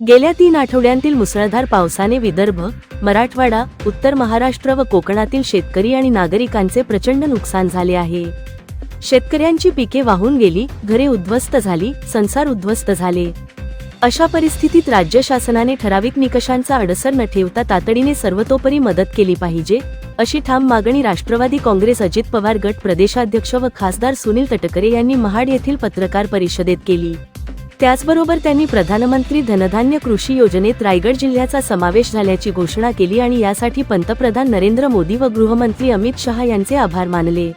गेल्या तीन आठवड्यांतील मुसळधार पावसाने विदर्भ मराठवाडा उत्तर महाराष्ट्र व कोकणातील शेतकरी आणि नागरिकांचे प्रचंड नुकसान झाले आहे. शेतकऱ्यांची पिके वाहून गेली घरे उद्ध्वस्त झाली संसार उद्ध्वस्त झाले. अशा परिस्थितीत राज्य शासनाने ठराविक निकषांचा अडसर न ठेवता तातडीने सर्वतोपरी मदत केली पाहिजे अशी ठाम मागणी राष्ट्रवादी काँग्रेस अजित पवार गट प्रदेशाध्यक्ष व खासदार सुनील तटकरे यांनी महाड येथील पत्रकार परिषदेत केली. त्याचबरोबर त्यांनी प्रधानमंत्री धनधान्य कृषी योजनेत रायगड जिल्ह्याचा समावेश झाल्याची घोषणा केली आणि यासाठी पंतप्रधान नरेंद्र मोदी व गृहमंत्री अमित शहा यांचे आभार मानले.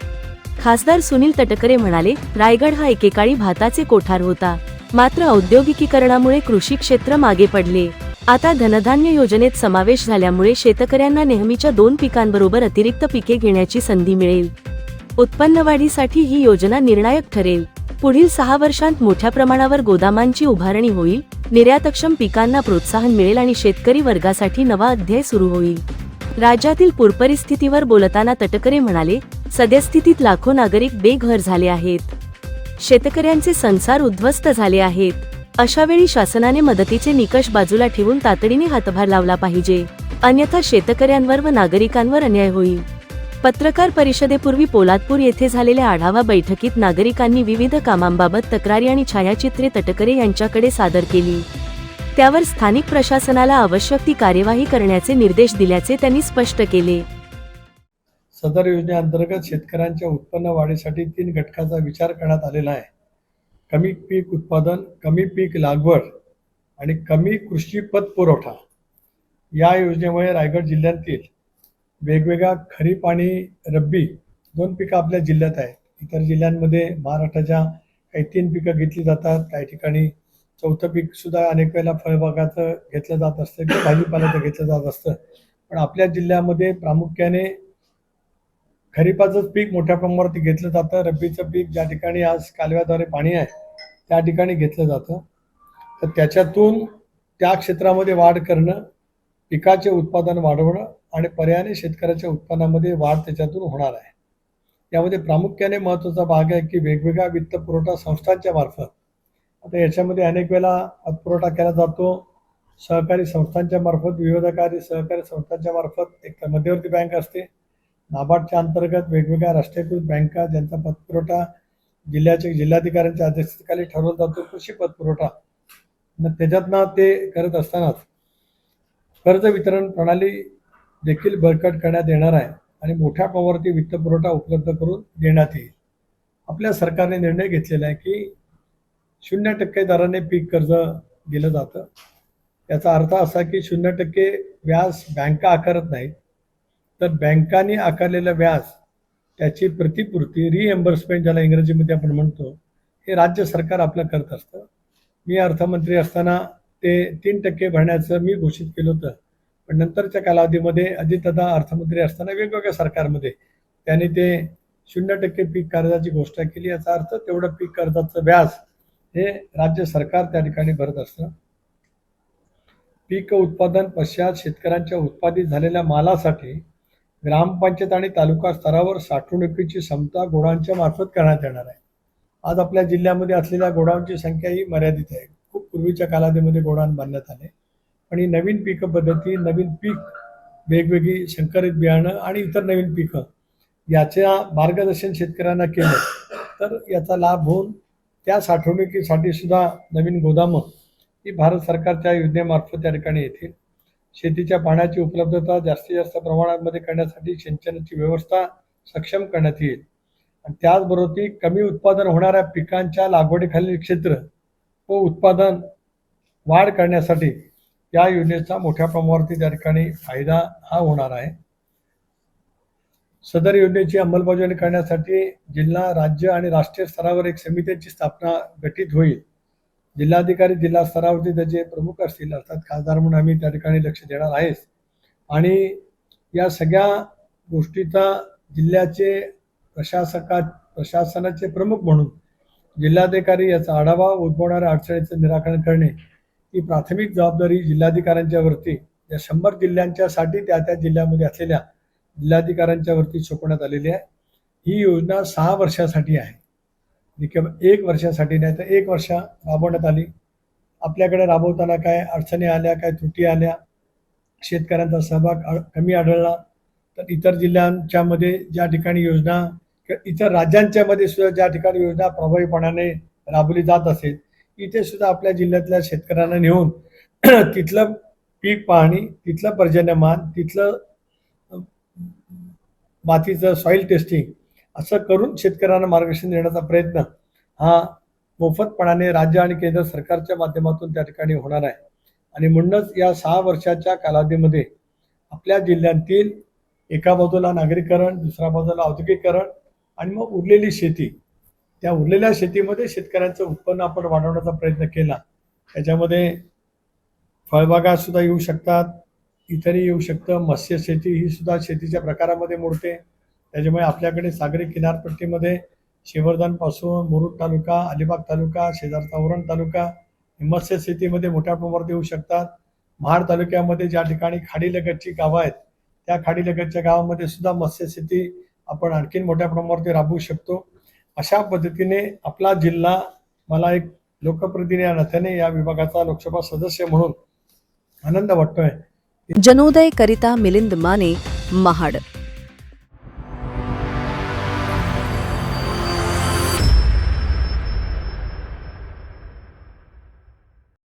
खासदार सुनील तटकरे म्हणाले रायगड हा एकेकाळी भाताचे कोठार होता. मात्र औद्योगिकीकरणामुळे कृषी क्षेत्र मागे पडले. आता धनधान्य योजनेत समावेश झाल्यामुळे शेतकऱ्यांना नेहमीच्या दोन पिकांबरोबर अतिरिक्त पिके घेण्याची संधी मिळेल. उत्पन्न वाढीसाठी ही योजना निर्णायक ठरेल. पुढील सहा वर्षांत मोठ्या प्रमाणावर गोदामांची उभारणी होईल निर्यातक्षम पिकांना प्रोत्साहन मिळेल आणि शेतकरी वर्गासाठी नवा अध्याय सुरू होईल. राज्यातील पूरपरिस्थितीवर बोलताना तटकरे म्हणाले सद्यस्थितीत लाखो नागरिक बेघर झाले आहेत. शेतकऱ्यांचे संसार उद्ध्वस्त झाले आहेत. अशा वेळी शासनाने मदतीचे निकष बाजूला ठेवून तातडीने हातभार लावला पाहिजे. अन्यथा शेतकऱ्यांवर व नागरिकांवर अन्याय होईल. पत्रकार परिषदेपूर्वी पोलादपूर येथे झालेल्या आढावा बैठकीत नागरिकांनी विविध कामांबाबत तक्रारी आणि छायाचित्रे तटकरे यांच्याकडे सादर केली. त्यावर स्थानिक प्रशासनाला आवश्यक ती कार्यवाही करण्याचे निर्देश दिल्याचे त्यांनी स्पष्ट केले. सदर योजनेअंतर्गत शेतकऱ्यांच्या उत्पन्न वाढीसाठी तीन घटकाचा विचार करण्यात आलेला आहे. कमी पीक उत्पादन कमी पीक लागवड आणि कमी कृषी पत पुरवठा या योजनेमुळे रायगड जिल्ह्यातील वेगवेगळ्या खरीप आणि रब्बी दोन पिकं आपल्या जिल्ह्यात आहेत. इतर जिल्ह्यांमध्ये महाराष्ट्राच्या काही तीन पिकं घेतली जातात. काही ठिकाणी चौथं पीक सुद्धा अनेक वेळेला फळबागाचं घेतलं जात असतं किंवा भाजीपाल्याचं घेतलं जात असतं. पण आपल्या जिल्ह्यामध्ये प्रामुख्याने खरीपाचंच पीक मोठ्या प्रमाणावरती घेतलं जातं. रब्बीचं पीक ज्या ठिकाणी आज कालव्याद्वारे पाणी आहे त्या ठिकाणी घेतलं जातं. तर त्याच्यातून त्या क्षेत्रामध्ये वाढ करणं पिकाचे उत्पादन वाढवणं आणि पर्यायाने शेतकऱ्याच्या उत्पन्नामध्ये वाढ त्याच्यातून होणार आहे. यामध्ये प्रामुख्याने महत्त्वाचा भाग आहे की वेगवेगळ्या वित्त पुरवठा संस्थांच्या मार्फत. आता याच्यामध्ये अनेक वेळा पतपुरवठा केला जातो. सहकारी संस्थांच्या मार्फत विविधकारी सहकारी संस्थांच्या मार्फत एक तर मध्यवर्ती बँक असते. नाबार्डच्या अंतर्गत वेगवेगळ्या राष्ट्रीयकृत बँका ज्यांचा पतपुरवठा जिल्ह्याच्या जिल्हाधिकाऱ्यांच्या अध्यक्षतेखाली ठरवला जातो कृषी पतपुरवठा न त्याच्यातनं ते करत असतानाच कर्ज वितरण प्रणाली देखील बळकट करण्यात येणार आहे आणि मोठ्या प्रमाणावरती वित्तपुरवठा उपलब्ध करून देण्यात येईल. आपल्या सरकारने निर्णय घेतलेला आहे की शून्य टक्के दराने पीक कर्ज दिलं जातं. याचा अर्थ असा की शून्य टक्के व्याज बँका आकारत नाहीत. तर बँकांनी आकारलेलं व्याज त्याची प्रतिपूर्ती रिएम्बर्समेंट ज्याला इंग्रजीमध्ये आपण म्हणतो हे राज्य सरकार आपलं करत असतं. मी अर्थमंत्री असताना ते तीन टक्के भरण्याचं मी घोषित केलं होतं. पण नंतरच्या कालावधीमध्ये अजितदादा अर्थमंत्री असताना वेगवेगळ्या सरकारमध्ये त्यांनी ते शून्य टक्के पीक कर्जाची घोषणा केली. याचा अर्थ तेवढं पीक कर्जाचं व्याज हे राज्य सरकार त्या ठिकाणी भरत असतं. पीक उत्पादन पश्चात शेतकऱ्यांच्या उत्पादित झालेल्या मालासाठी ग्रामपंचायत आणि तालुका स्तरावर साठवणुकीची क्षमता गोडाऊनच्या मार्फत करण्यात येणार आहे. आज आपल्या जिल्ह्यामध्ये असलेल्या गोडाऊनची संख्या ही मर्यादित आहे. पूर्वीच्या कालावधीमध्ये गोडाऊन बांधण्यात आले. आणि नवीन पीक पद्धती नवीन पीक वेगवेगळी संकरित बियाणं आणि इतर नवीन पिकं याच्या मार्गदर्शन शेतकऱ्यांना केलं तर याचा लाभ होऊन त्या साठवणुकीसाठी सुद्धा नवीन गोदामं ही भारत सरकारच्या योजनेमार्फत त्या ठिकाणी येतील. शेतीच्या पाण्याची उपलब्धता जास्तीत जास्त प्रमाणामध्ये करण्यासाठी सिंचनाची व्यवस्था सक्षम करण्यात येईल. आणि त्याचबरोबर ती कमी उत्पादन होणाऱ्या पिकांच्या लागवडीखालील क्षेत्र व उत्पादन वाढ करण्यासाठी या योजनेचा मोठ्या प्रमाणावरती त्या ठिकाणी फायदा हा होणार आहे. सदर योजनेची अंमलबजावणी करण्यासाठी जिल्हा राज्य आणि राष्ट्रीय स्तरावर एक समितीची स्थापना गठीत होईल. जिल्हाधिकारी जिल्हा स्तरावरती त्याचे प्रमुख असतील अर्थात खासदार म्हणून आम्ही त्या ठिकाणी लक्ष देणार आहेच. आणि या सगळ्या गोष्टीचा जिल्ह्याचे प्रशासका प्रशासनाचे प्रमुख म्हणून जिल्हाधिकारी याचा आढावा उद्भवणाऱ्या अडचणीचं निराकरण करणे ही प्राथमिक जबाबदारी जिल्हाधिकाऱ्यांच्या वरती. या शंभर जिल्ह्यांच्यासाठी त्या त्या जिल्ह्यामध्ये असलेल्या जिल्हाधिकाऱ्यांच्या वरती सोपवण्यात आलेली आहे. ही योजना सहा वर्षासाठी आहे. जी केवळ एक वर्षासाठी नाही तर एक वर्ष राबवण्यात आली. आपल्याकडे राबवताना काय अडचणी आल्या काय त्रुटी आल्या शेतकऱ्यांचा सहभाग कमी आढळला तर इतर जिल्ह्यांच्यामध्ये ज्या ठिकाणी योजना इतर राज्यांच्या मध्ये सुद्धा ज्या ठिकाणी योजना प्रभावीपणाने राबवली जात असेल इथे सुद्धा आपल्या जिल्ह्यातल्या शेतकऱ्यांना नेऊन तिथलं पीक पाहणी तिथलं पर्जन्यमान तिथलं मातीचं सॉईल टेस्टिंग असं करून शेतकऱ्यांना मार्गदर्शन देण्याचा प्रयत्न हा मोफतपणाने राज्य आणि केंद्र सरकारच्या माध्यमातून त्या ठिकाणी होणार आहे. आणि म्हणूनच या सहा वर्षाच्या कालावधीमध्ये आपल्या जिल्ह्यातील एका बाजूला नागरीकरण दुसऱ्या बाजूला औद्योगिकरण आणि मग उरलेली शेती. त्या उरलेल्या शेतीमध्ये शेतकऱ्यांचं उत्पन्न आपण वाढवण्याचा प्रयत्न केला. त्याच्यामध्ये फळबागा सुद्धा येऊ शकतात. इतरही येऊ शकतं. मत्स्य शेती ही सुद्धा शेतीच्या प्रकारामध्ये मोडते. त्याच्यामुळे आपल्याकडे सागरी किनारपट्टीमध्ये शेवर्धनपासून मुरुड तालुका अलिबाग तालुका शेजारचा उरण तालुका मत्स्य शेतीमध्ये मोठ्या प्रमाणात येऊ शकतात. महाड तालुक्यामध्ये ज्या ठिकाणी खाडीलगतची गावं आहेत त्या खाडीलगतच्या गावामध्ये सुद्धा मत्स्य शेती आपण आणखीन मोठ्या प्रमाणावरती राबवू शकतो. अशा पद्धतीने आपला जिल्हा मला एक लोकप्रतिनिधी या नात्याने या विभागाचा लोकसभा सदस्य म्हणून आनंद वाटतोय. जनोदय करिता मिलिंद माने महाड.